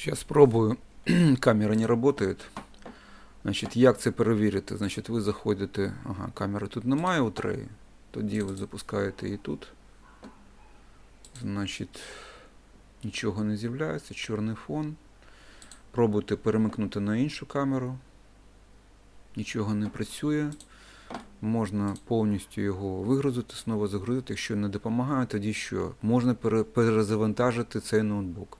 Сейчас спробую. Камера не работает. Значить, як це перевірити? Значить, ви заходите. Ага, камери тут немає у треї. Тоді ви запускаєте її тут. Значить, нічого не з'являється, чорний фон. Пробуйте перемикнути на іншу камеру. Нічого не працює. Можна повністю його вигрузити, знову загрузити. Якщо не допомагає, тоді що? Можна перезавантажити цей ноутбук.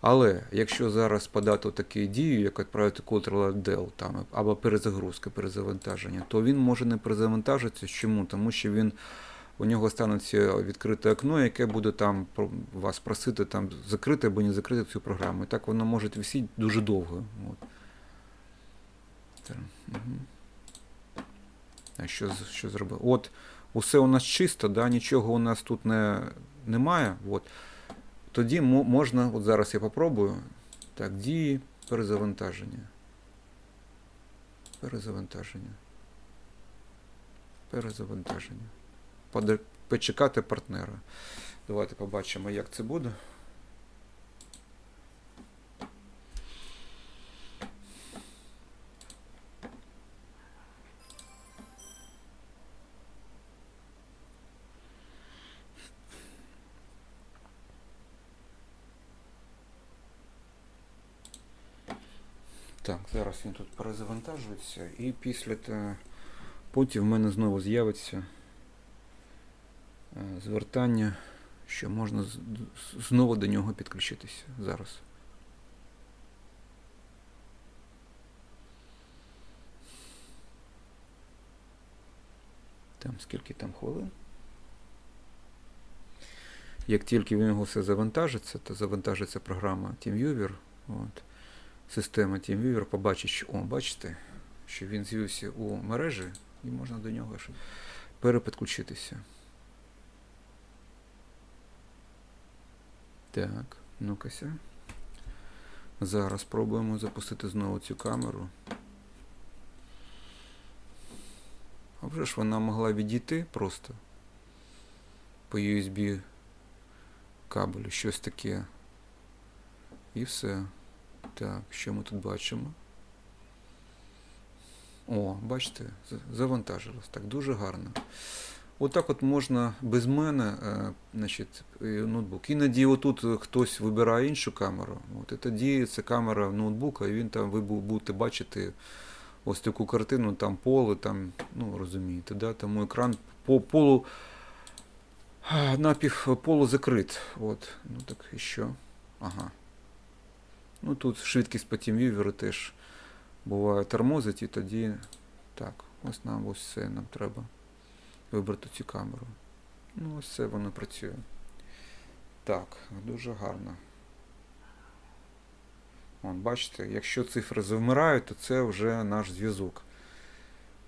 Але якщо зараз подати таку дію, як відправити Ctrl-Del там, або перезагрузка, перезавантаження, то він може не перезавантажитися. Чому? Тому що він у нього станеться відкрите окно, яке буде там вас просити там закрити або не закрити цю програму. І так воно може висіти дуже довго. От. А що, що зробив? От, усе у нас чисто, да, нічого у нас тут не, немає. От. Тоді можна, от зараз я попробую. Так, дії, перезавантаження. Перезавантаження. Перезавантаження. Почекати партнера. Давайте побачимо, як це буде. Так, зараз він тут перезавантажується і після потім в мене знову з'явиться е, звертання, що можна знову до нього підключитися зараз. Там скільки там хвилин? Як тільки в нього все завантажиться, то завантажиться програма TeamViewer. От система TeamViewer побачить, що о, бачите, що він з'явився у мережі, і можна до нього ще перепідключитися. Так, ну-кася. Зараз спробуємо запустити знову цю камеру. А вже ж вона могла відійти просто по USB кабелю, щось таке. І все. Так, що ми тут бачимо? О, бачите, завантажилось. Так, дуже гарно. Отак от можна без мене, е, значить, ноутбук. Іноді отут е, хтось вибирає іншу камеру. От, і тоді це камера ноутбука, і він там ви будете бачити ось таку картину, там поле, там, ну розумієте, да? тому екран по полу напів полу закрит. От, ну так і що? Ага. Ну тут швидкість по TeamViewer теж буває тормозить, і тоді так, ось нам ось все нам треба вибрати цю камеру. Ну, ось це воно працює. Так, дуже гарно. Вон, бачите, якщо цифри завмирають, то це вже наш зв'язок.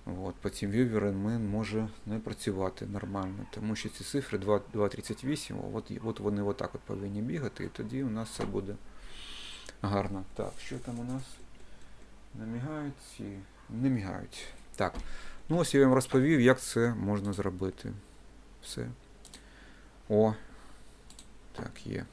От, по TeamViewer ми може не працювати нормально, тому що ці цифри 2.38, от, от вони отак от повинні бігати, і тоді у нас все буде гарно. Так, що там у нас? Не мігають ці. Не мігають. Так. Ну ось я вам розповів, як це можна зробити. Все. О. Так, є.